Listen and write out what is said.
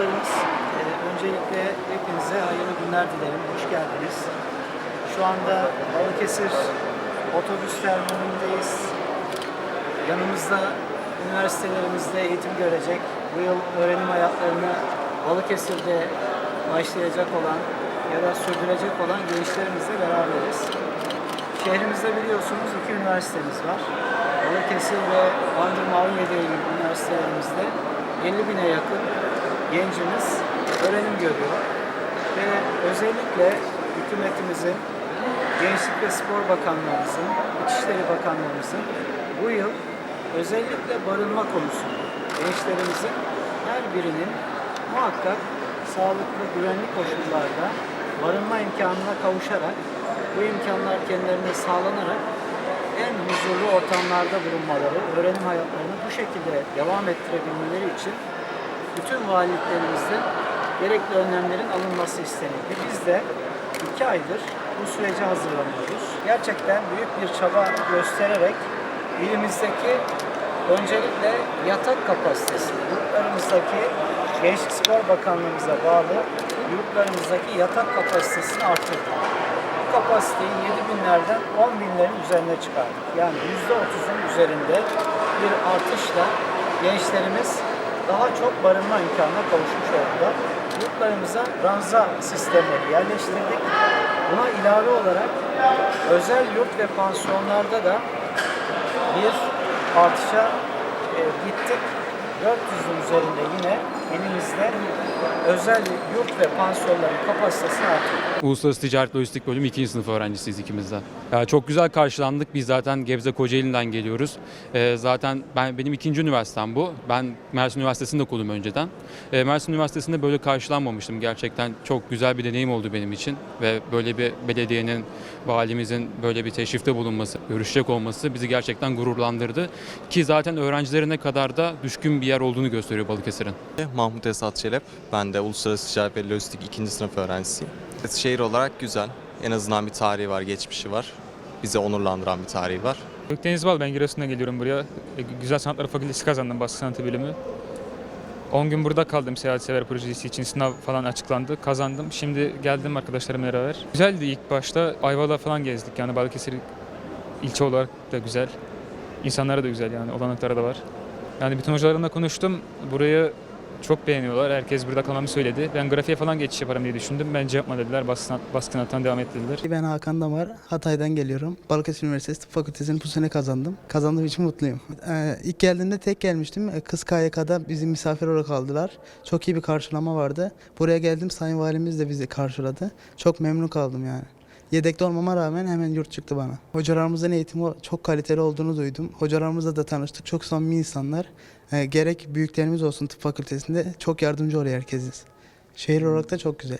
çocuklarımız. Ee, öncelikle hepinize hayırlı günler dilerim. Hoş geldiniz. Şu anda Balıkesir otobüs terminalindeyiz. Yanımızda üniversitelerimizde eğitim görecek, bu yıl öğrenim hayatlarını Balıkesir'de başlayacak olan ya da sürdürecek olan gençlerimizle beraberiz. Şehrimizde biliyorsunuz iki üniversitemiz var. Balıkesir ve Bandırma ilgili üniversitelerimizde 50 bine yakın gencimiz öğrenim görüyor. Ve özellikle hükümetimizin, Gençlik ve Spor Bakanlığımızın, İçişleri Bakanlığımızın bu yıl özellikle barınma konusunda gençlerimizin her birinin muhakkak sağlıklı, güvenli koşullarda barınma imkanına kavuşarak bu imkanlar kendilerine sağlanarak en huzurlu ortamlarda bulunmaları, öğrenim hayatlarını bu şekilde devam ettirebilmeleri için bütün valiliklerimizde gerekli önlemlerin alınması istenildi. Biz de iki aydır bu sürece hazırlanıyoruz. Gerçekten büyük bir çaba göstererek ilimizdeki öncelikle yatak kapasitesi, yurtlarımızdaki Gençlik Spor Bakanlığımıza bağlı yurtlarımızdaki yatak kapasitesini arttırdık. Bu kapasiteyi 7 binlerden 10 binlerin üzerine çıkardık. Yani %30'un üzerinde bir artışla gençlerimiz daha çok barınma imkanına kavuşmuş oldular. Yurtlarımıza ranza sistemleri yerleştirdik. Buna ilave olarak özel yurt ve pansiyonlarda da bir artışa e, gittik. 400'ün üzerinde yine elimizde özel yurt ve pansiyonların kapasitesini arttırdık. Uluslararası Ticaret Lojistik Bölümü 2. sınıf öğrencisiyiz ikimiz de. Ya çok güzel karşılandık. Biz zaten Gebze Kocaeli'nden geliyoruz. Ee, zaten ben benim ikinci üniversitem bu. Ben Mersin Üniversitesi'nde okudum önceden. Ee, Mersin Üniversitesi'nde böyle karşılanmamıştım. Gerçekten çok güzel bir deneyim oldu benim için ve böyle bir belediyenin, valimizin böyle bir teşrifte bulunması, görüşecek olması bizi gerçekten gururlandırdı. Ki zaten öğrencilerine kadar da düşkün bir yer olduğunu gösteriyor Balıkesir'in. Mahmut Esat Çelep. Ben de Uluslararası Ticaret ve Lojistik 2. sınıf öğrencisiyim. Evet, Şehir olarak güzel. En azından bir tarihi var, geçmişi var. Bizi onurlandıran bir tarihi var. Gökdeniz Bal, ben Giresun'dan geliyorum buraya. E, Güzel Sanatlar Fakültesi kazandım, Baskı Sanatı bölümü. 10 gün burada kaldım Seyahat Sever projesi için. Sınav falan açıklandı, kazandım. Şimdi geldim arkadaşlarımla beraber. Güzeldi ilk başta. Ayvalık'a falan gezdik. Yani Balıkesir ilçe olarak da güzel. İnsanları da güzel yani, olanakları da var. Yani bütün hocalarımla konuştum. Burayı çok beğeniyorlar. Herkes burada kalmamı söyledi. Ben grafiğe falan geçiş yaparım diye düşündüm. Bence yapma dediler. Baskı, sanat, baskı sanattan devam et dediler. Ben Hakan Damar, Hatay'dan geliyorum. Balıkesir Üniversitesi Tıp Fakültesini bu sene kazandım. Kazandığım için mutluyum. Ee, ilk geldiğimde tek gelmiştim. Ee, Kız KYK'da bizi misafir olarak aldılar. Çok iyi bir karşılama vardı. Buraya geldim, Sayın Valimiz de bizi karşıladı. Çok memnun kaldım yani. Yedekte olmama rağmen hemen yurt çıktı bana. Hocalarımızın eğitimi çok kaliteli olduğunu duydum. Hocalarımızla da tanıştık. Çok samimi insanlar. Ee, gerek büyüklerimiz olsun tıp fakültesinde çok yardımcı oluyor herkesiz. Şehir olarak da çok güzel.